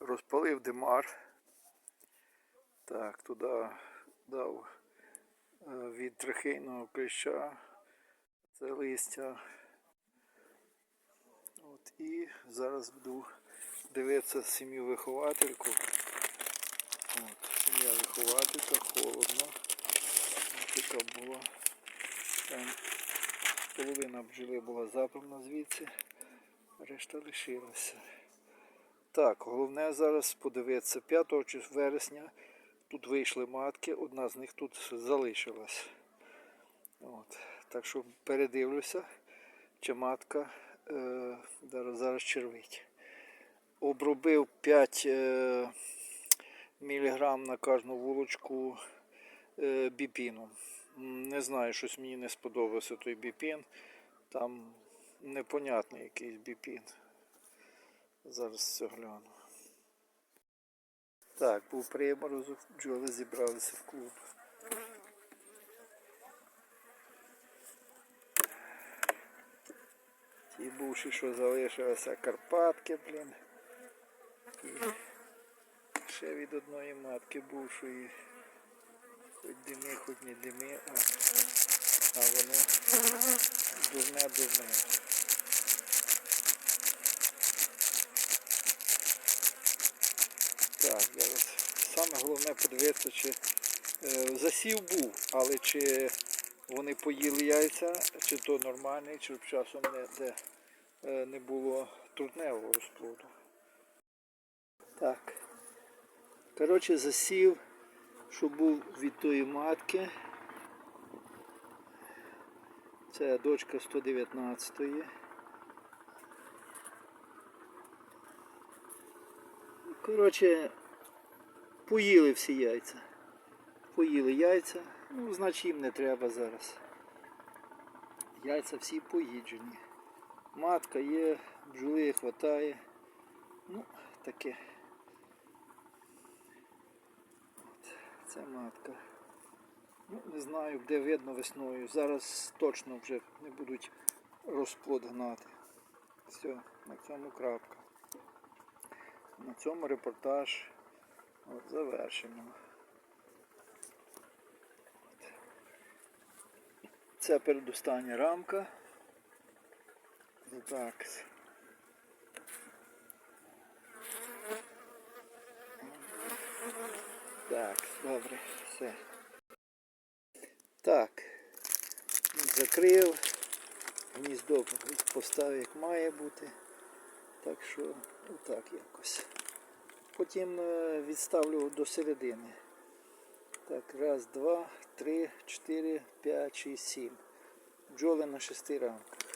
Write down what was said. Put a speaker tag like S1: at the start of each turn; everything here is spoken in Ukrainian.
S1: розпалив димар. Так, туди дав е, від трахейного кліща це листя. От, і зараз буду дивитися сім'ю виховательку. От, сім'я вихователька, холодно. Така була. Там половина бджоли була забрана звідси, решта лишилася. Так, головне зараз подивитися 5 чис- вересня. Тут вийшли матки, одна з них тут залишилась. От. Так що передивлюся, чи матка е, зараз, червить. Обробив 5 е, міліграм на кожну вулочку е, біпіном. Не знаю, щось мені не сподобався той біпін. Там непонятний якийсь біпін. Зараз все гляну. Так, був приморозок, бджоли зібралися в клуб. Ті бувші, що залишилися Карпатки, блін. І ще від одної матки бувшої. Хоч дими, хоч не дими, а, а воно дурне Так, зараз. Саме головне подивитися, чи е, засів був, але чи вони поїли яйця, чи то нормальний, чи часом не, де, е, не було трутневого розплоду. Так. Коротше, засів, що був від тої матки. Це дочка 119-ї. Коротше, поїли всі яйця. Поїли яйця, ну, значить їм не треба зараз. Яйця всі поїджені. Матка є, бджоли хватає. Ну, таке. От, Це матка. Ну, не знаю, де видно весною. Зараз точно вже не будуть розплод гнати. Все, на цьому крапка. На цьому репортаж от, завершено. От. Це передостання рамка. Так. Так, добре, все. Так, закрив, гніздо поставив як має бути. Так що отак якось. Потім е, відставлю до середини. Так, раз, два, три, чотири, п'ять, шість, сім. Бджоли на шести рамках.